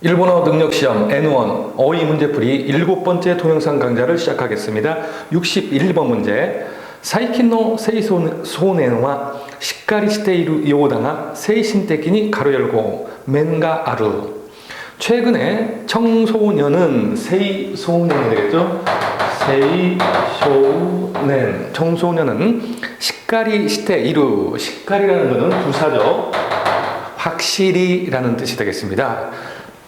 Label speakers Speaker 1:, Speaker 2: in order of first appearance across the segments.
Speaker 1: 일본어 능력시험 N1 어휘 문제풀이 일곱 번째 동영상 강좌를 시작하겠습니다. 61번 문제. 사이킨노 세이소 소네와 시카리 시테이루 요다가 세이신테키니 가로 열고 맨가 아루. 최근에 청소년은 세이소년이 되겠죠? 세이소년. 청소년은 시카리 시테이루. 시카리라는 것은 부사죠. 확실히라는 뜻이 되겠습니다.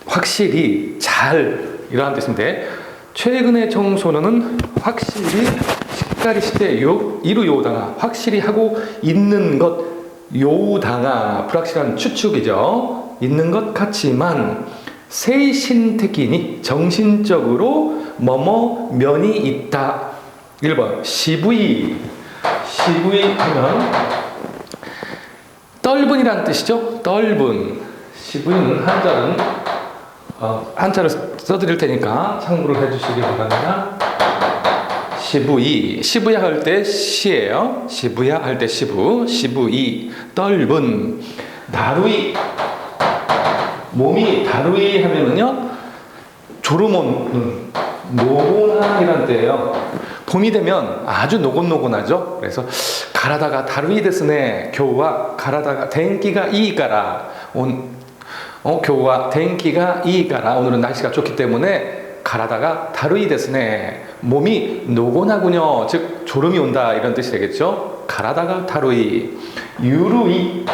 Speaker 1: 확실히 잘 이러한 뜻인데 최근의 청소년은 확실히 식가리 시대 요 이루 요당아 확실히 하고 있는 것 요당아 불확실한 추측이죠. 있는 것 같지만 세신택이니 정신적으로 뭐뭐 면이 있다. 1번 시부이. 시부이 하면 떫은이란 뜻이죠. 떫은 시부이는 한자는 어, 한자를 써드릴 테니까 참고를 해주시기 바랍니다. 시부이 시부야 할 때 시예요. 시부야 할 때 시부 시부이 떫은 다루이 몸이 다루이 하면은요 조르몬 노곤한이란 때예요. 봄이 되면 아주 노곤노곤하죠. 그래서 가라다가 다루이 데스네 교우와 가라다가 댕기가 이가라 온 어, 교우와 댕기가 이가라. 오늘은 날씨가 좋기 때문에 가라다가 다루이 데스네 몸이 노곤하군요. 즉 졸음이 온다. 이런 뜻이 되겠죠? 가라다가 다루이. 유루이.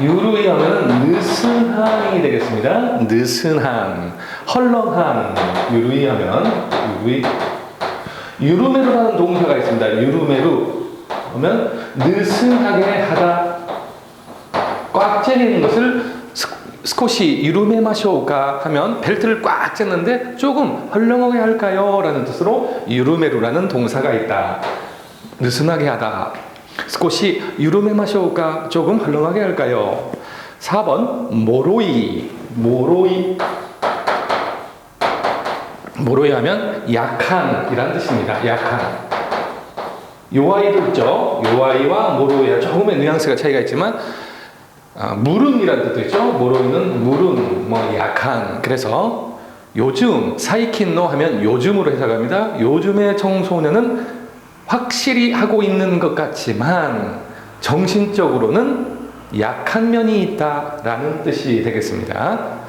Speaker 1: 유루이 하면 느슨함이 되겠습니다. 느슨함 헐렁함 유루이 하면 유루이. 유루메루라는 동사가 있습니다. 유루메루. 하면 느슨하게 하다 꽉 채는 것을 스코시 유루메 마쇼가 하면 벨트를 꽉 쨌는데 조금 헐렁하게 할까요? 라는 뜻으로 유루메루라는 동사가 있다. 느슨하게 하다. 스코시 유루메 마쇼가 조금 헐렁하게 할까요? 4번 모로이 모로이 모로이 하면 약한이란 뜻입니다. 약한. 요 아이도 있죠. 요 아이와 모로이와 조금의 뉘앙스가 차이가 있지만 아, 무름이라는 뜻도 있죠. 모로이는 무름, 뭐 약한. 그래서 요즘 사이킨노 하면 요즘으로 해석합니다. 요즘의 청소년은 확실히 하고 있는 것 같지만 정신적으로는 약한 면이 있다라는 뜻이 되겠습니다.